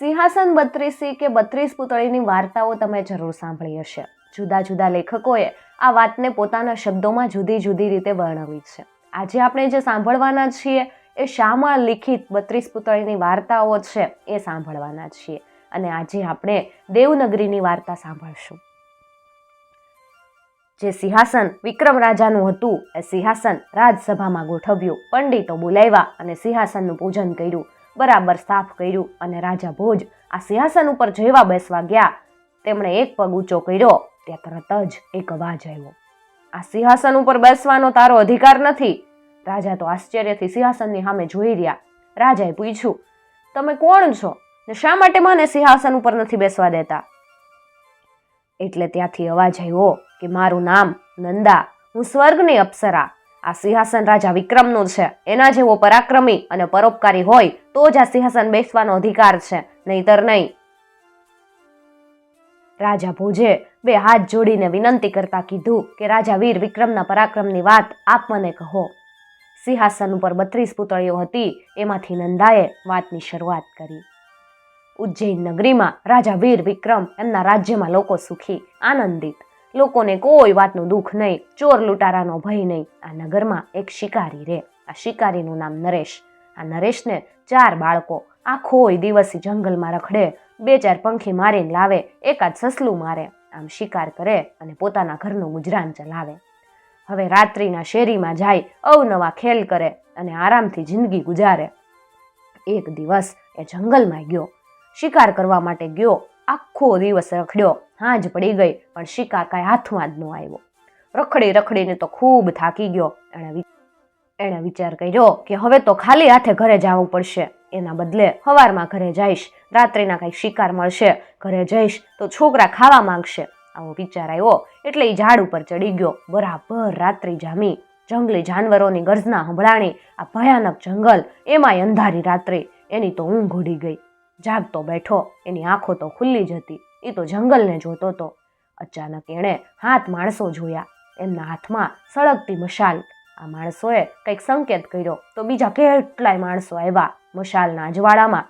સિંહાસન બત્રીસી કે બત્રીસ પુતળીની વાર્તાઓ તમે જરૂર સાંભળી હશે. જુદા જુદા લેખકોએ આ વાતને પોતાના શબ્દોમાં જુદી જુદી રીતે વર્ણવી છે. આજે આપણે જે સાંભળવાના છીએ એ શામાં લિખિત બત્રીસ પુતળીની વાર્તાઓ છે એ સાંભળવાના છીએ. અને આજે આપણે દેવનગરીની વાર્તા સાંભળશું. જે સિંહાસન વિક્રમ રાજાનું હતું, એ સિંહાસન રાજસભામાં ગોઠવ્યું. પંડિતો બોલાવ્યા અને સિંહાસનનું પૂજન કર્યું. બરાબર સાફ કર્યું અને રાજા ભોજ આ સિંહાસન ઉપર જેવા બેસવા ગયા. તેમણે એક પગ ઊંચો કર્યો, ત્યાં તરત જ એક અવાજ આવ્યો. આ સિંહાસન ઉપર બેસવાનો તારો અધિકાર નથી. રાજા તો આશ્ચર્યથી સિંહાસનની સામે જોઈ રહ્યા. રાજાએ પૂછ્યું, તમે કોણ છો ને શા માટે મને સિંહાસન ઉપર નથી બેસવા દેતા? એટલે ત્યાંથી અવાજ આવ્યો કે મારું નામ નંદા, હું સ્વર્ગની અપ્સરા. આ સિંહાસન રાજા વિક્રમનું છે. એના જેવો પરાક્રમી અને પરોપકારી હોય તો જ આ સિંહાસન બેસવાનો અધિકાર છે, નહીતર નહીં. રાજા ભોજે બે હાથ જોડીને વિનંતી કરતા કીધું કે, રાજા વીર વિક્રમના પરાક્રમની વાત આપ મને કહો. સિંહાસન ઉપર બત્રીસ પુતળીઓ હતી, એમાંથી નંદાએ વાતની શરૂઆત કરી. ઉજ્જૈન નગરીમાં રાજા વીર વિક્રમ એમના રાજ્યમાં લોકો સુખી, આનંદિત લોકોને કોઈ વાતનું દુઃખ નહીં, ચોર લૂંટારાનો ભય નહીં. આ નગરમાં એક શિકારી રહે આ શિકારીનું નામ નરેશ. આ નરેશને ચાર બાળકો આખો દિવસ જંગલમાં રખડે, બે ચાર પંખી મારીને લાવે, એકાદ સસલું મારે. આમ શિકાર કરે અને પોતાના ઘરનું ગુજરાન ચલાવે. હવે રાત્રિના શેરીમાં જાય, અવનવા ખેલ કરે અને આરામથી જિંદગી ગુજારે. એક દિવસ એ જંગલમાં ગયો. શિકાર કરવા માટે ગયો. આખો દિવસ રખડ્યો, હાંજ પડી ગઈ, પણ શિકાર કાંઈ હાથમાં જ ન આવ્યો. રખડી રખડીને તો ખૂબ થાકી ગયો. એણે એણે વિચાર કર્યો કે હવે તો ખાલી હાથે ઘરે જવું પડશે. એના બદલે સવારમાં ઘરે જઈશ. રાત્રિના કંઈક શિકાર મળશે. ઘરે જઈશ તો છોકરા ખાવા માંગશે. આવો વિચાર આવ્યો એટલે એ ઝાડ ઉપર ચડી ગયો. બરાબર રાત્રિ જામી. જંગલી જાનવરોની ગર્જના સંભળાણી. આ ભયાનક જંગલ, એમાંય અંધારી રાત્રે. એની તો ઊંઘ ઉડી ગઈ. જાગતો બેઠો, એની આંખો તો ખુલ્લી જ હતી, એ તો જંગલને જોતો હતો અચાનક એણે હાથ માણસો જોયા, એમના હાથમાં સળગતી મશાલ. આ માણસોએ કંઈક સંકેત કર્યો, તો બીજા કેટલાય માણસો આવ્યા મશાલના અજવાળામાં.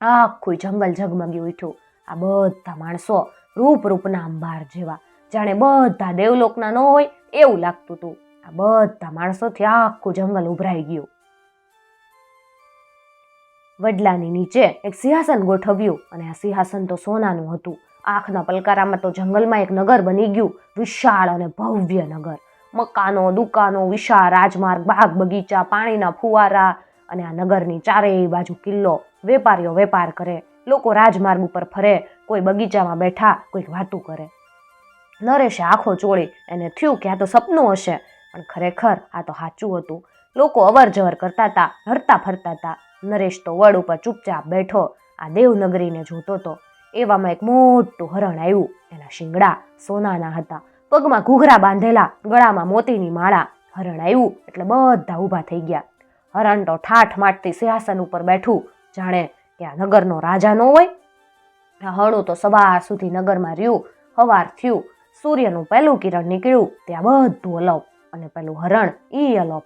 આખું જંગલ ઝગમગી ઉઠ્યું. આ બધા માણસો રૂપ રૂપના અંબાર જેવા, જાણે બધા દેવલોકના ન હોય એવું લાગતું હતું. આ બધા માણસોથી આખું જંગલ ઉભરાઈ ગયું. વડલાની નીચે એક સિંહાસન ગોઠવ્યું અને આ સિંહાસન તો સોનાનું હતું. આંખના પલકારામાં તો જંગલમાં એક નગર બની ગયું, વિશાળ અને ભવ્ય નગર. મકાનો, દુકાનો, વિશાળ રાજમાર્ગ, બાગ બગીચા, પાણીના ફુવારા અને આ નગરની ચારેય બાજુ કિલ્લો વેપારીઓ વેપાર કરે. લોકો રાજમાર્ગ ઉપર ફરે, કોઈ બગીચામાં બેઠા, કોઈક વાતું કરે. નરેશે આંખો ચોળી, એને થયું કે આ તો સપનું હશે, પણ ખરેખર આ તો સાચું હતું. લોકો અવર જવર કરતા હતા, હરતા ફરતા હતા. નરેશ તો વડ ઉપર ચૂપચાપ બેઠો, આ દેવનગરીને જોતો હતો એવામાં એક મોટું હરણ આવ્યું. એના શિંગડા સોનાના હતા. પગમાં ઘૂઘરા બાંધેલા, ગળામાં મોતીની માળા. હરણ આવ્યું એટલે બધા ઊભા થઈ ગયા. હરણ તો ઠાઠ માટતી સિંહાસન ઉપર બેઠું. જાણે કે આ નગરનો રાજા ન હોય. આ હણું તો સવાર સુધી નગરમાં રહ્યું. હવાર થયું. સૂર્યનું પહેલું કિરણ નીકળ્યું. ત્યાં બધું અલોપ અને પેલું હરણ ઈ અલોપ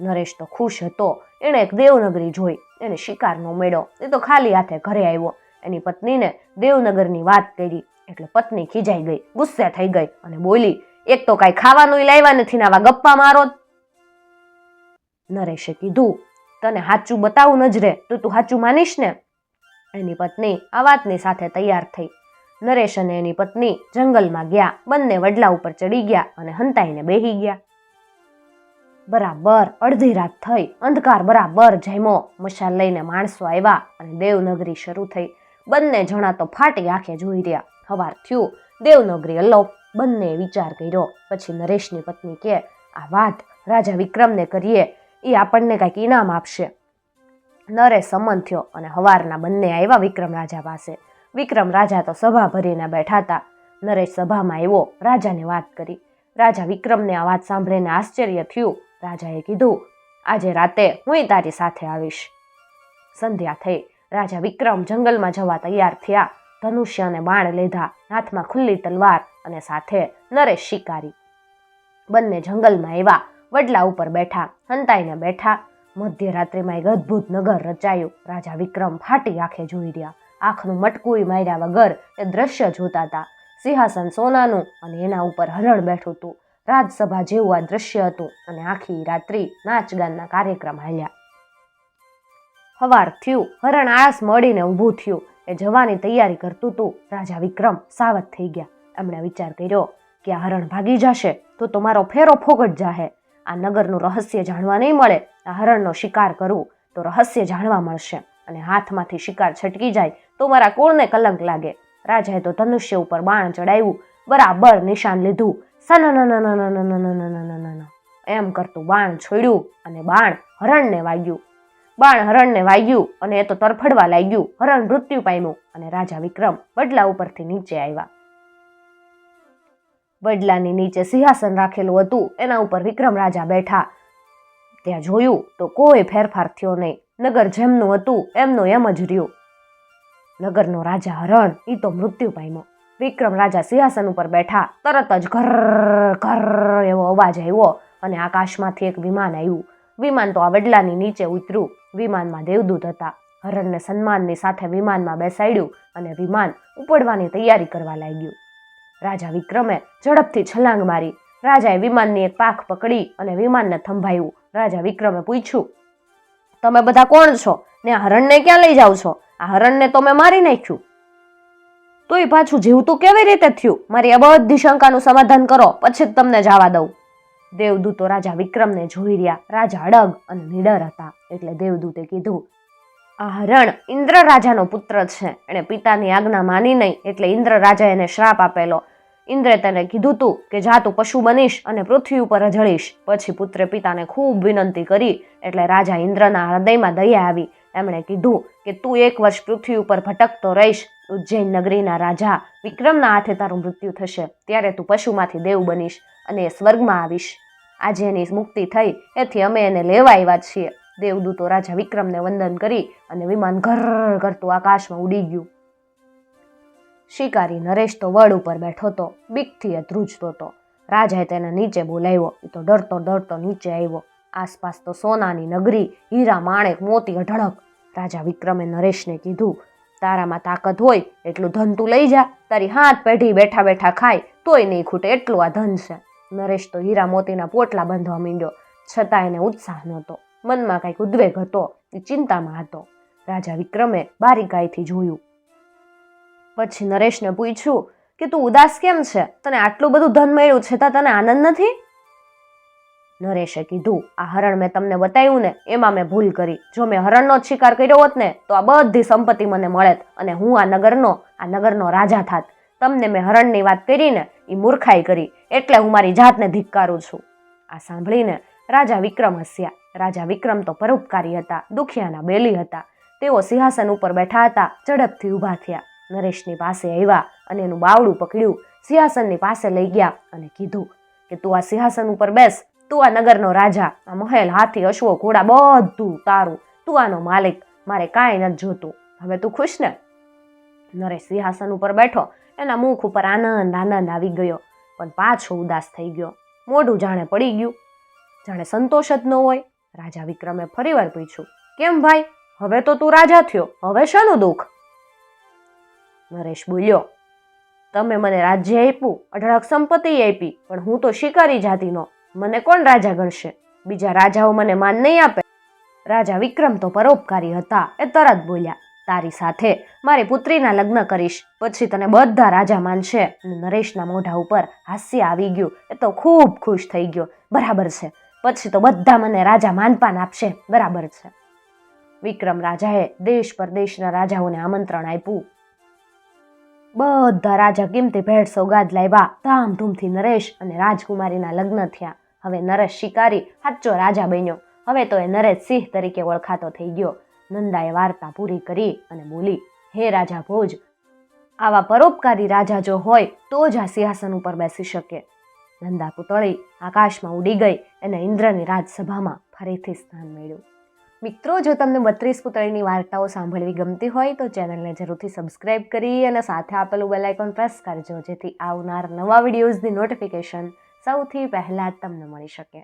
નરેશ તો ખુશ હતો. એણે એક દેવનગરી જોઈ. એને શિકારનો મેળો એ તો ખાલી હાથે ઘરે આવ્યો. એની પત્નીને દેવનગરની વાત કરી. એટલે પત્ની ખીજાઈ ગઈ. ગુસ્સે થઈ ગઈ અને બોલી, એક તો કાંઈ ખાવાનું લાવ્યા નથી ને આવા ગપ્પા મારો. નરેશે કીધું, તને સાચું બતાવું નજરે તો તું સાચું માનીશ ને? એની પત્ની આ વાતની સાથે તૈયાર થઈ. નરેશ અને એની પત્ની જંગલમાં ગયા. બંને વડલા ઉપર ચડી ગયા અને હંતાઈને બેહી ગયા. બરાબર, અડધી રાત થઈ, અંધકાર બરાબર જમ્યો. મશાલ લઈને માણસો આવ્યા અને દેવનગરી શરૂ થઈ. બંને જણા તો ફાટી આંખે જોઈ રહ્યા. હવાર થયું. દેવનગરી અલો બંને વિચાર કર્યો. પછી નરેશની પત્ની કે, આ વાત રાજા વિક્રમને કરીએ. એ આપણને કાંઈક ઇનામ આપશે. નરેશ સમન થયો અને હવારના બંને આવ્યા વિક્રમ રાજા પાસે. વિક્રમ રાજા તો સભા ભરીને બેઠા હતા. નરેશ સભામાં આવ્યો, રાજાને વાત કરી. રાજા વિક્રમને આ વાત સાંભળીને આશ્ચર્ય થયું. રાજાએ કીધું, આજે રાતે હું તારી સાથે આવીશ. સંધ્યા થઈ રાજા વિક્રમ જંગલમાં જવા તૈયાર થયા. ધનુષ્ય અને બાણ લીધા, હાથમાં ખુલ્લી તલવાર અને સાથે નરેશ શિકારી. બંને જંગલમાં આવ્યા વડલા ઉપર બેઠા, હંતાઈને બેઠા. મધ્યરાત્રિમાં એક અદ્ભુત નગર રચાયું. રાજા વિક્રમ ફાટી આંખે જોઈ રહ્યા. આંખનું મટકુઈ માર્યા વગર એ દ્રશ્ય જોતા હતા. સિંહાસન સોનાનું અને એના ઉપર હરણ બેઠું હતું. રાજસભા જેવું આ દ્રશ્ય હતું અને આખી રાત્રિ નાચગાનના કાર્યક્રમ હાલ્યા. હવાર થયું, હરણ આળસ મળીને ઊભું થયું. એ જવાની તૈયારી કરતું હતું રાજા વિક્રમ સાવધ થઈ ગયા. એમણે વિચાર કર્યો કે આ હરણ ભાગી જશે તો તમારો ફેરો ફોગટ જાહે. આ નગરનું રહસ્ય જાણવા નહીં મળે. આ હરણનો શિકાર કરું તો રહસ્ય જાણવા મળશે અને હાથમાંથી શિકાર છટકી જાય તો મારા કુળને કલંક લાગે. રાજાએ તો ધનુષ્ય ઉપર બાણ ચડાવ્યું, બરાબર નિશાન લીધું. સન એમ કરતું બાણ છોડ્યું અને બાણ હરણને વાગ્યું બાણ હરણને વાગ્યું અને એ તો તરફડવા લાગ્યું હરણ મૃત્યુ પામ્યું અને રાજા વિક્રમ વડલા ઉપરથી નીચે આવ્યા વડલાની નીચે સિંહાસન રાખેલું હતું એના ઉપર વિક્રમ રાજા બેઠા ત્યાં જોયું તો કોઈ ફેરફાર થયો નહીં નગર જેમનું હતું એમનું એમ જ રહ્યું નગરનો રાજા હરણ એ તો મૃત્યુ પામ્યો વિક્રમ રાજા સિંહાસન ઉપર બેઠા. તરત જ ઘર ઘર એવો અવાજ આવ્યો અને આકાશમાંથી એક વિમાન આવ્યું. વિમાન તો આ વડલાની નીચે ઉતર્યું. વિમાનમાં દેવદૂત હતા. હરણને સન્માનની સાથે વિમાનમાં બેસાડ્યું અને વિમાન ઉપડવાની તૈયારી કરવા લાગ્યું. રાજા વિક્રમે ઝડપથી છલાંગ મારી. રાજાએ વિમાનની એક પાખ પકડી અને વિમાનને થંભાવ્યું રાજા વિક્રમે પૂછ્યું, તમે બધા કોણ છો? ને આ હરણને ક્યાં લઈ જાઓ છો? આ હરણને તો મેં મારી નાખ્યું. તોય પાછું જીવતું કેવી રીતે થયું? મારી આ બધી શંકાનું સમાધાન કરો, પછી જ તમને જવા દઉં. દેવદૂતો રાજા વિક્રમને જોઈ રહ્યા. રાજા અડગ અને નિડર હતા, એટલે દેવદૂતે કીધું, આ હરણ ઇન્દ્ર રાજાનો પુત્ર છે. એણે પિતાની આજ્ઞા માની નહીં, એટલે ઇન્દ્ર રાજાએ એને શ્રાપ આપેલો. ઇન્દ્રે તેને કીધું તું કે જા તું પશુ બનીશ અને પૃથ્વી ઉપર જળીશ પછી પુત્રે પિતાને ખૂબ વિનંતી કરી, એટલે રાજા ઇન્દ્રના હૃદયમાં દયા આવી. એમણે કીધું કે તું એક વર્ષ પૃથ્વી ઉપર ભટકતો રહીશ ઉજ્જૈન નગરીના રાજા વિક્રમના હાથે તારું મૃત્યુ થશે. ત્યારે તું પશુમાંથી દેવ બનીશ અને સ્વર્ગમાં આવીશ. આજે એની મુક્તિ થઈ, એથી અમે એને લેવા આવ્યા છીએ. દેવદૂતો રાજા વિક્રમને વંદન કરી અને વિમાન ઘર કરતું આકાશમાં ઉડી ગયું. શિકારી નરેશ તો વડ ઉપર બેઠો હતો, બીકથી એ ધ્રુજતો હતો. રાજાએ તેને નીચે બોલાવ્યો, એ તો ડરતો ડરતો નીચે આવ્યો. આસપાસ તો સોનાની નગરી, હીરા, માણેક, મોતી અઢળક. રાજા વિક્રમે નરેશને કીધું તારામાં તાકાત હોય, એટલું ધન તું લઈ જા. તારી હાથ પેઢી બેઠા બેઠા ખાય, તોય નહીં ખૂટે એટલું આ ધન છે. નરેશ તો હીરા મોતીના પોટલા બાંધવા માંડ્યો, છતાં એને ઉત્સાહ નહોતો. મનમાં કંઈક ઉદ્વેગ હતો, એ ચિંતામાં હતો. રાજા વિક્રમે બારીકાઈથી જોયું. પછી નરેશને પૂછ્યું કે તું ઉદાસ કેમ છે? તને આટલું બધું ધન મળ્યું છતાં તને આનંદ નથી? નરેશે કીધું, આ હરણ મેં તમને બતાવ્યું ને, એમાં મેં ભૂલ કરી. જો મેં હરણનો જ શિકાર કર્યો હોત ને, તો આ બધી સંપત્તિ મને મળેત અને હું આ નગરનો આ નગરનો રાજા થાત. તમને મેં હરણની વાત કરીને એ મૂર્ખાઈ કરી, એટલે હું મારી જાતને ધિક્કારું છું. આ સાંભળીને રાજા વિક્રમ હસ્યા. રાજા વિક્રમ તો પરોપકારી હતા, દુખિયાના બેલી હતા. તેઓ સિંહાસન ઉપર બેઠા હતા, ઝડપથી ઊભા થયા. નરેશની પાસે આવ્યા અને એનું બાવડું પકડ્યું. સિંહાસનની પાસે લઈ ગયા અને કીધું કે, તું આ સિંહાસન ઉપર બેસ તું આ નગરનો રાજા, આ મહેલ હાથી, અશ્વો, ઘોડા, બધું તારું તું આનો માલિક, મારે કાંઈ નથી જોતું. હવે તું ખુશ ને? નરેશ સિંહાસન ઉપર બેઠો, એના મુખ ઉપર આનંદ આનંદ આવી ગયો, પણ પાછો ઉદાસ થઈ ગયો. મોઢું જાણે પડી ગયું, જાણે સંતોષ જ ન હોય. રાજા વિક્રમે ફરીવાર પૂછ્યું, કેમ ભાઈ? હવે તો તું રાજા થયો, હવે શાનું દુઃખ? નરેશ બોલ્યો, તમે મને રાજ્ય આપ્યું, અઢળક સંપત્તિ આપી, પણ હું તો શિકારી જાતિનો. મને કોણ રાજા ગણશે? બીજા રાજાઓ મને માન નહીં આપે. રાજા વિક્રમ તો પરોપકારી હતા, એ તરત બોલ્યા, તારી સાથે મારી પુત્રીના લગ્ન કરીશ, પછી તને બધા રાજા માનશે. નરેશના મોઢા ઉપર હાસ્ય આવી ગયું, એ તો ખૂબ ખુશ થઈ ગયો, બરાબર છે, પછી તો બધા મને રાજા માનપાન આપશે, બરાબર છે. વિક્રમ રાજાએ દેશ પરદેશના રાજાઓને આમંત્રણ આપ્યું. બધા રાજા કિંમતી ભેટ સોગાદ લાવ્યા ધામધૂમથી નરેશ અને રાજકુમારીના લગ્ન થયા. હવે નરેશ શિકારી સાચો રાજા બન્યો. હવે તો એ નરેશ સિંહ તરીકે ઓળખાતો થઈ ગયો. નંદાએ વાર્તા પૂરી કરી અને બોલી, હે રાજા ભોજ, આવા પરોપકારી રાજા જો હોય તો જ આ સિંહાસન ઉપર બેસી શકે. નંદા પુતળી આકાશમાં ઉડી ગઈ અને ઇન્દ્રની રાજસભામાં ફરીથી સ્થાન મેળ્યું. મિત્રો, જો તમને બત્રીસ પુતળીની વાર્તાઓ સાંભળવી ગમતી હોય તો ચેનલને જરૂરથી સબસ્ક્રાઇબ કરી અને સાથે આપેલું બેલાઇકોન પ્રેસ કરજો, જેથી આવનાર નવા વિડીયોઝની નોટિફિકેશન સૌથી પહેલાં જ તમને મળી શકે.